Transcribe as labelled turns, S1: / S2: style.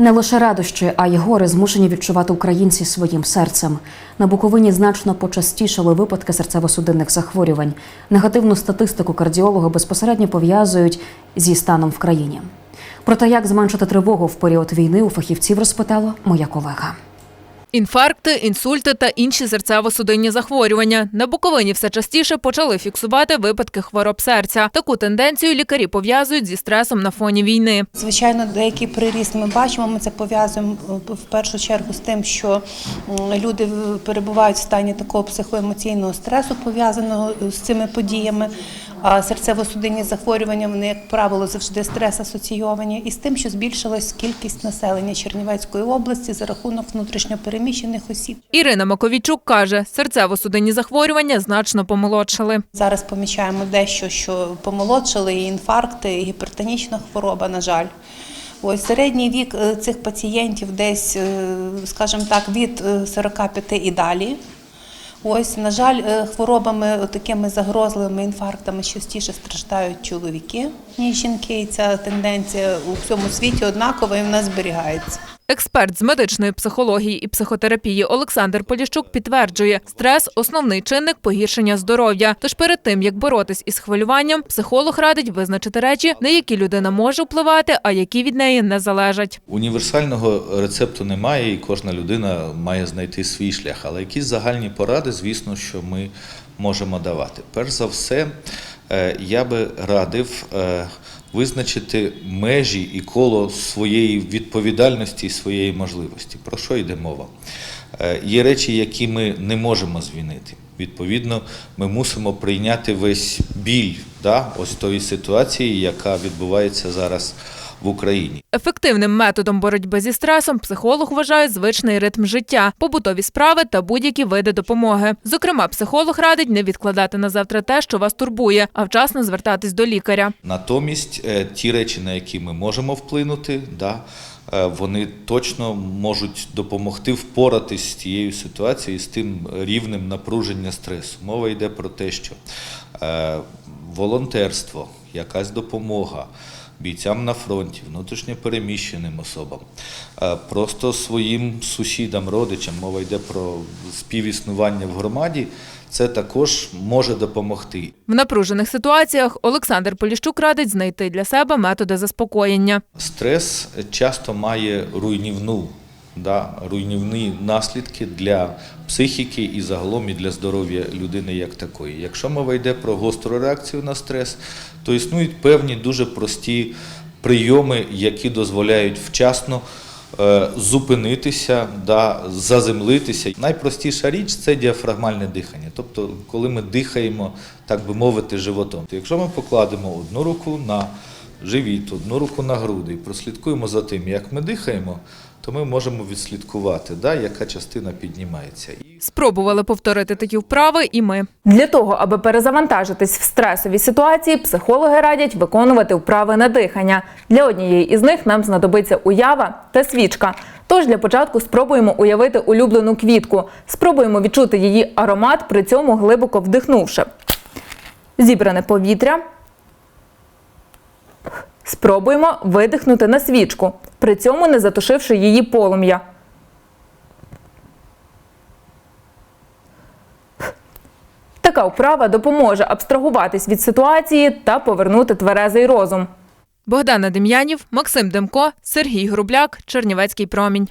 S1: Не лише радощі, а й гори змушені відчувати українці своїм серцем. На Буковині значно почастішали випадки серцево-судинних захворювань. Негативну статистику кардіологи безпосередньо пов'язують зі станом в країні. Про те, як зменшити тривогу в період війни, у фахівців розпитала моя колега.
S2: Інфаркти, інсульти та інші серцево-судинні захворювання. На Буковині все частіше почали фіксувати випадки хвороб серця. Таку тенденцію лікарі пов'язують зі стресом на фоні війни.
S3: Звичайно, деякий приріст ми бачимо. Ми це пов'язуємо е, в першу чергу з тим, що люди перебувають в стані такого психоемоційного стресу, пов'язаного з цими подіями. А серцево-судинні захворювання вони, як правило, завжди стрес асоційовані і з тим, що збільшилась кількість населення Чернівецької області за рахунок внутрішньопереміщених осіб.
S2: Ірина Маковійчук каже, серцево-судинні захворювання значно помолодшили.
S3: Зараз помічаємо дещо, що помолодшили і інфаркти, і гіпертонічна хвороба, на жаль. Ось середній вік е, цих пацієнтів десь, е, скажімо так, від е, 45 і далі. Ось, на жаль, е, хворобами такими загрозливими інфарктами частіше страждають чоловіки, ніж жінки. І ця тенденція у всьому світі однакова і в нас зберігається.
S2: Експерт з медичної психології і психотерапії Олександр Поліщук підтверджує, стрес основний чинник погіршення здоров'я. Тож перед тим як боротись із хвилюванням, психолог радить визначити речі, на які людина може впливати, а які від неї не залежать.
S4: Універсального рецепту немає, і кожна людина має знайти свій шлях. Але якісь загальні поради, звісно, що ми можемо давати. Перш за все, е, я би радив е, визначити межі і коло своєї відповідальності і своєї можливості. Про що йде мова? Е, Є речі, які ми не можемо змінити. Відповідно, ми мусимо прийняти весь біль да, ось тої ситуації, яка відбувається зараз в Україні.
S2: Ефективним методом боротьби зі стресом психолог вважає звичний ритм життя, побутові справи та будь-які види допомоги. Зокрема, психолог радить не відкладати на завтра те, що вас турбує, а вчасно звертатись до лікаря.
S4: Натомість е, ті речі, на які ми можемо вплинути, да, е, вони точно можуть допомогти впоратись з тією ситуацією, з тим рівнем напруження стресу. Мова йде про те, що е, волонтерство, якась допомога. Бійцям на фронті, внутрішньо переміщеним особам, е, просто своїм сусідам, родичам, мова йде про співіснування в громаді, це також може допомогти.
S2: В напружених ситуаціях Олександр Поліщук радить знайти для себе методи заспокоєння.
S4: Стрес часто має руйнівну, да, руйнівні наслідки для психіки і загалом і для здоров'я людини як такої. Якщо мова йде про гостру реакцію на стрес, то існують певні дуже прості прийоми, які дозволяють вчасно е, зупинитися, да, заземлитися. Найпростіша річ це діафрагмальне дихання. Тобто, коли ми дихаємо, так би мовити, животом. Якщо ми покладемо одну руку на живіт, одну руку на груди і прослідкуємо за тим, як ми дихаємо, то ми можемо відслідкувати, да, яка частина піднімається.
S2: Спробували повторити такі вправи і ми.
S5: Для того, аби перезавантажитись в стресовій ситуації, психологи радять виконувати вправи на дихання. Для однієї із них нам знадобиться уява та свічка. Тож для початку спробуємо уявити улюблену квітку. Спробуємо відчути її аромат, при цьому глибоко вдихнувши. Зібране повітря. Спробуємо видихнути на свічку, при цьому не затушивши її полум'я. Така вправа допоможе абстрагуватись від ситуації та повернути тверезий розум.
S2: Богдана Дем'янів, Максим Демко, Сергій Грубляк, Чернівецький промінь.